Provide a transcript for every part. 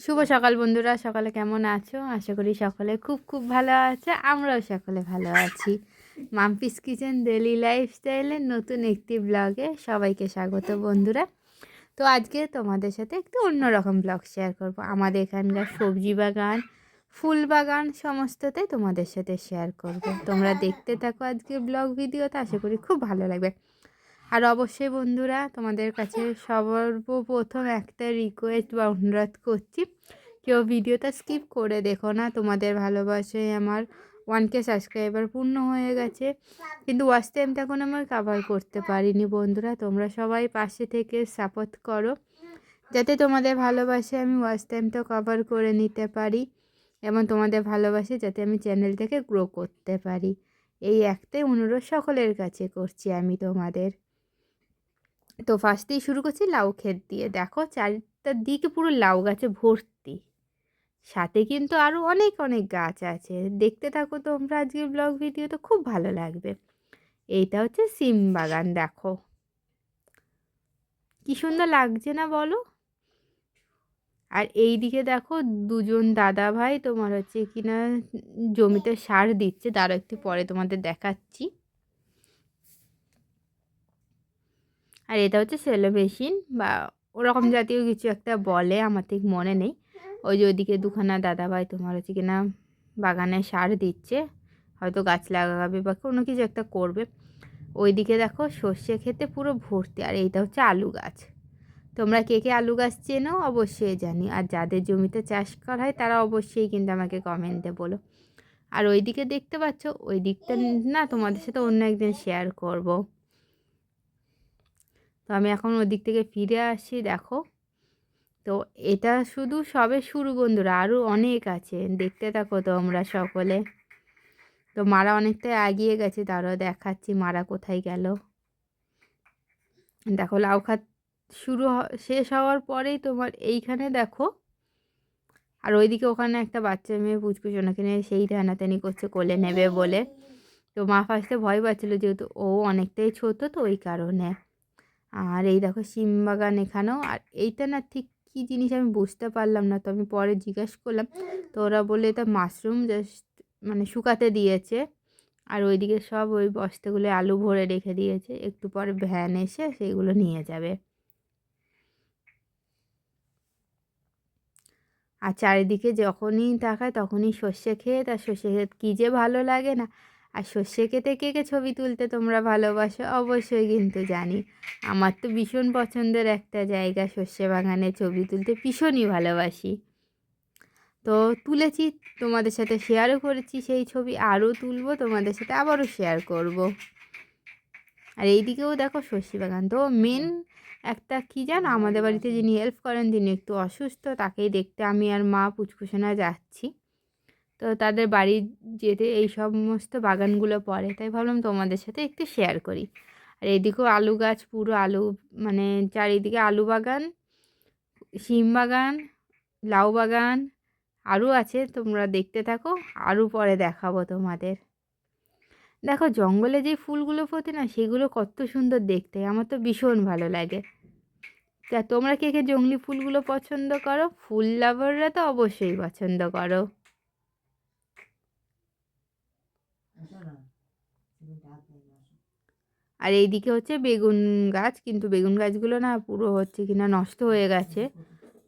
শুভ সকাল বন্ধুরা, সকালে কেমন আছো? আশা করি সকলে খুব খুব ভালো আছে, আমরাও সকলে ভালো আছি। মাম্পিস কিচেন ডেলি লাইফস্টাইলের নতুন একটি ব্লগে সবাইকে স্বাগত বন্ধুরা। তো আজকে তোমাদের সাথে একটু অন্যরকম ব্লগ শেয়ার করব। আমাদের এখানকার সবজি বাগান, ফুল বাগান সমস্ততে তোমাদের সাথে শেয়ার করব। তোমরা দেখতে থাকো আজকে ব্লগ ভিডিওতে আশা করি খুব ভালো লাগবে। আর অবশ্যই বন্ধুরা তোমাদের কাছে সর্বপ্রথম একটা রিকোয়েস্ট বা অনুরোধ করছি, কেউ ভিডিওটা স্কিপ করে দেখো না। তোমাদের ভালোবাসায় আমার ওয়ান কে সাবস্ক্রাইবার পূর্ণ হয়ে গেছে। কিন্তু ওয়াচ টাইমটা এখন আমার কাভার করতে পারিনি বন্ধুরা। তোমরা সবাই পাশে থেকে সাপোর্ট করো। যাতে তোমাদের ভালোবাসে আমি ওয়াচ টাইমটাও কভার করে নিতে পারি এবং তোমাদের ভালোবাসে যাতে আমি চ্যানেলটাকে গ্রো করতে পারি। এই একটাই অনুরোধ সকলের কাছে করছি আমি তোমাদের। তো ফার্স্টেই শুরু করছি লাউ ক্ষেত দিয়ে। দেখো চারিটার দিকে পুরো লাউ গাছে ভর্তি। সাথে কিন্তু আরও অনেক অনেক গাছ আছে। দেখতে থাকো তোমরা আজকে ব্লগ ভিডিও তো খুব ভালো লাগবে। এইটা হচ্ছে সিম বাগান, দেখো। কি সুন্দর লাগছে না বলো? আর এই দিকে দেখো দুজন দাদা ভাই তোমার হচ্ছে কিনা জমিতে সার দিচ্ছে। তারও একটু পরে তোমাদের দেখাচ্ছি। আর এটা হচ্ছে সেলো মেশিন বা ওরকম জাতীয় কিছু একটা বলে আমার ঠিক মনে নেই। ওই যে ওইদিকে দুখানা দাদাভাই তোমার হচ্ছে কিনা বাগানে সার দিচ্ছে হয়তো গাছ লাগাবে বা কোনো কিছু একটা করবে। ওইদিকে দেখো সর্ষে খেতে পুরো ভর্তি আর এইটা হচ্ছে আলু গাছ। তোমরা কে কে আলু গাছ চেনো? অবশ্যই জানি। আর যাদের জমিতে চাষ করা হয় তারা অবশ্যই কিন্তু আমাকে কমেন্টে বলো। আর ওইদিকে দেখতে পাচ্ছ ওই দিকটা না তোমাদের সাথে অন্য একদিন শেয়ার করব। তো আমি এখন ওদিক থেকে ফিরে আসি, দেখো। তো এটা শুধু সবে শুরু বন্ধুরা আরও অনেক আছে। দেখতে থাকো তো আমরা সকলে। তো মারা অনেকটাই এগিয়ে গেছে, তারও দেখাচ্ছি মারা কোথায় গেল। দেখো, লাউ খাত শুরু শেষ হওয়ার পরেই তোমার এইখানে দেখো। আর ওইদিকে ওখানে একটা বাচ্চা মেয়ে পুচকুচোনাকে নিয়ে সেই টানাটানি করছে, কোলে নেবে বলে। তো মা ফার্স্টে ভয় পাচ্ছিলো যেহেতু ও অনেকটাই ছোটো তো ওই কারণে। আর এই দেখো শিম বাগান এখানেও। আর এইটা না ঠিক কী জিনিস আমি বুঝতে পারলাম না, তো আমি পরে জিজ্ঞেস করলাম। তো ওরা বলে এটা মাশরুম জাস্ট মানে শুকাতে দিয়েছে। আর ওইদিকে সব ওই বস্তাগুলো আলু ভরে রেখে দিয়েছে। একটু পরে ভ্যান এসে সেইগুলো নিয়ে যাবে। আর চারিদিকে যখনই তাকায় তখনই সর্ষে খেয়ে তার সর্ষে খেত কী যে ভালো লাগে না। আর সর্ষে কেটে কে কে ছবি তুলতে তোমরা ভালোবাসো? অবশ্যই কিন্তু জানি। আমার তো ভীষণ পছন্দের একটা জায়গা সর্ষে বাগানে ছবি তুলতে। ভীষণই ভালোবাসি। তো তুলেছি, তোমাদের সাথে শেয়ারও করেছি সেই ছবি। আরও তুলবো, তোমাদের সাথে আবারও শেয়ার করব। আর এইদিকেও দেখো সর্ষে বাগান। তো মেন একটা কী জানো? আমাদের বাড়িতে যিনি হেল্প করেন, তিনি একটু অসুস্থ, তাকেই দেখতে আমি আর মা পুচকুসোনা যাচ্ছি। তো তাদের বাড়ি যেতে এই সমস্ত বাগানগুলো পড়ে তাই ভাবলাম তোমাদের সাথে একটু শেয়ার করি। আর এদিকেও আলু গাছ, পুরো আলু মানে চারিদিকে আলু বাগান, শিম বাগান, লাউ বাগান, আরও আছে, তোমরা দেখতে থাকো, আরও পরে দেখাবো তোমাদের। দেখো, জঙ্গলে যে ফুলগুলো ফোটে না, সেগুলো কত সুন্দর দেখতে, আমার তো ভীষণ ভালো লাগে। তা তোমরা কে কে জঙ্গলি ফুলগুলো পছন্দ করো? ফুল লাভাররা তো অবশ্যই পছন্দ করো। আর এইদিকে হচ্ছে বেগুন গাছ কিন্তু বেগুন গাছগুলো না পুরো হচ্ছে কিনা নষ্ট হয়ে গেছে।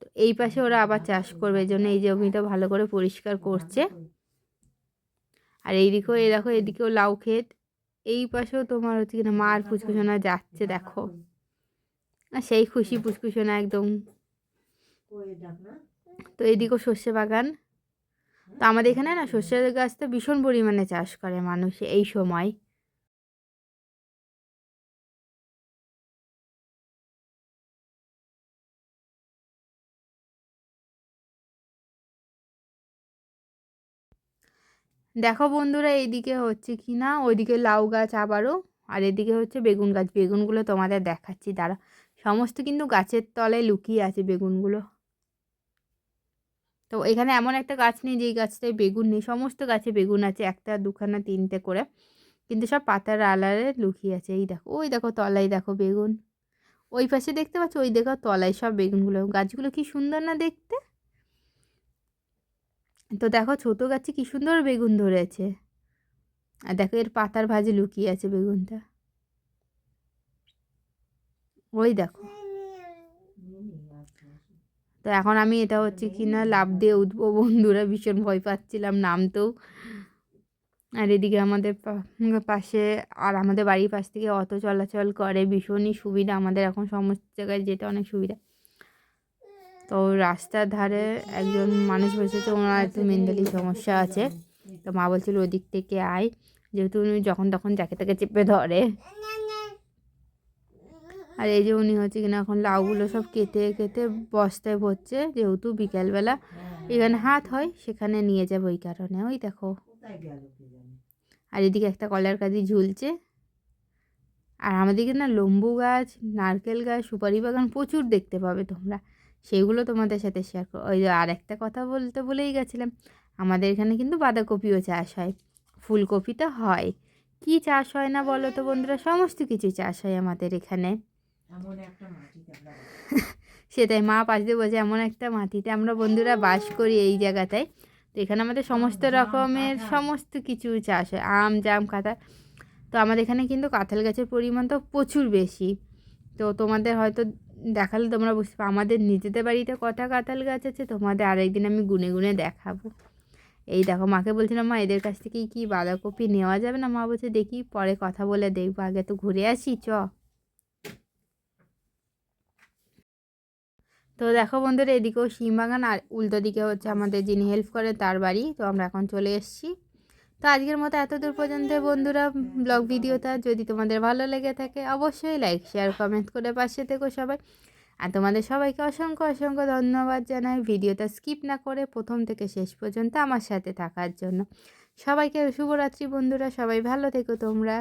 তো এই পাশে ওরা আবার চাষ করবে এই জন্য এই জমিটা ভালো করে পরিষ্কার করছে। আর এইদিকেও এই দেখো এদিকেও লাউ ক্ষেত। এই পাশেও তোমার হচ্ছে কিনা মার পুচকুসোনা যাচ্ছে দেখো। আর সেই খুশি পুচকুসোনা একদম। তো এইদিকেও সর্ষে বাগান। তো আমাদের এখানে না সর্ষের গাছ তো ভীষণ পরিমাণে চাষ করে মানুষ এই সময়। দেখো বন্ধুরা এইদিকে হচ্ছে কি না, ওইদিকে লাউ গাছ আবারও, আর এদিকে হচ্ছে বেগুন গাছ। বেগুনগুলো তোমাদের দেখাচ্ছি তারা সমস্ত কিন্তু গাছের তলায় লুকিয়ে আছে বেগুনগুলো। তো এখানে এমন একটা গাছ নেই, যেই গাছটায় বেগুন নেই, সমস্ত গাছে বেগুন আছে, একটা, দুখানা, তিনটে করে। কিন্তু সব পাতার আলারে লুকিয়ে আছে, এই দেখো, ওই দেখো তলায় দেখো বেগুন। ওই পাশে দেখতে পাচ্ছ, ওই দেখো তলায় সব বেগুনগুলো। গাছগুলো কি সুন্দর না দেখতে? তো দেখো ছোটো গাছে কী সুন্দর বেগুন ধরেছে। আর দেখো এর পাতার ভাজে লুকিয়ে আছে বেগুনটা। ওই দেখো। তো এখন আমি এটা হচ্ছে কি না লাভ দিয়ে উঠবো, বন্ধুরা ভীষণ ভয় পাচ্ছিলাম নামতেও। আর এদিকে আমাদের পাশে আর আমাদের বাড়ির পাশ থেকে অটো চলাচল করে, ভীষণই সুবিধা আমাদের এখন সমস্ত জায়গায় যেতে অনেক সুবিধা। তো রাস্তার ধারে একজন মানুষ বসেছে, ওনার একটু মেন্টালি সমস্যা আছে। তো মা বলছিল ওদিক থেকে আয়, যেহেতু উনি যখন তখন যাকে তাকে চেপে ধরে। আর এই যে উনি হচ্ছে কিনা এখন লাউগুলো সব কেটে কেটে বস্তায় ভরছে, যেহেতু বিকেলবেলা। এখানে হাত হয়, সেখানে নিয়ে যাবে ওই কারণে। ওই দেখো। আর এদিকে একটা কলার কাজি ঝুলছে। আর আমাদেরকে না লম্বু গাছ, নারকেল গাছ, সুপারি বাগান প্রচুর দেখতে পাবে তোমরা। সেইগুলো তোমাদের সাথে শেয়ার করো ওই আর একটা কথা বলতে বলেই গেছিলাম। আমাদের এখানে কিন্তু বাঁধাকপিও চাষ হয়। ফুলকপি তো হয়। কি চাষ হয় না বলো তো বন্ধুরা? সমস্ত কিছু চাষ হয় আমাদের এখানে। সেটাই মা পাশ দিয়ে বলছে এমন একটা মাটিতে আমরা বন্ধুরা বাস করি এই জায়গাটায়। তো এখানে আমাদের সমস্ত রকমের সমস্ত কিছু চাষ হয় আম জাম কাঁঠাল। তো আমাদের এখানে কিন্তু কাঁঠাল গাছের পরিমাণ তো প্রচুর বেশি। তো তোমাদের হয়তো দেখালে তোমরা বুঝতে পারো আমাদের নিজেদের বাড়িতে কটা কাঁঠাল গাছ আছে তোমাদের আরেকদিন আমি গুনে গুনে দেখাবো। এই দেখো মাকে বলছিলাম মা এদের কাছ থেকে কি বাঁধাকপি নেওয়া যাবে? না মা বলছে দেখি পরে কথা বলে দেখব আগে তো ঘুরে আসি চ। তো দেখো বন্ধুরা, এদিকেও শিম বাগান আর উল্টো দিকে হচ্ছে আমাদের যিনি হেল্প করে তার বাড়ি। তো আমরা এখন চলে এসেছি। তো আজকের মতো এত দূর পর্যন্ত বন্ধুরা ব্লগ ভিডিওটা যদি তোমাদের ভালো লেগে থাকে, অবশ্যই লাইক শেয়ার কমেন্ট করে পাশে থেকো সবাই। আর তোমাদের সবাইকে অসংখ্য অসংখ্য ধন্যবাদ জানাই। ভিডিওটা স্কিপ না করে প্রথম থেকে শেষ পর্যন্ত আমার সাথে থাকার জন্য। সবাইকে শুভরাত্রি বন্ধুরা, সবাই ভালো থেকো তোমরা।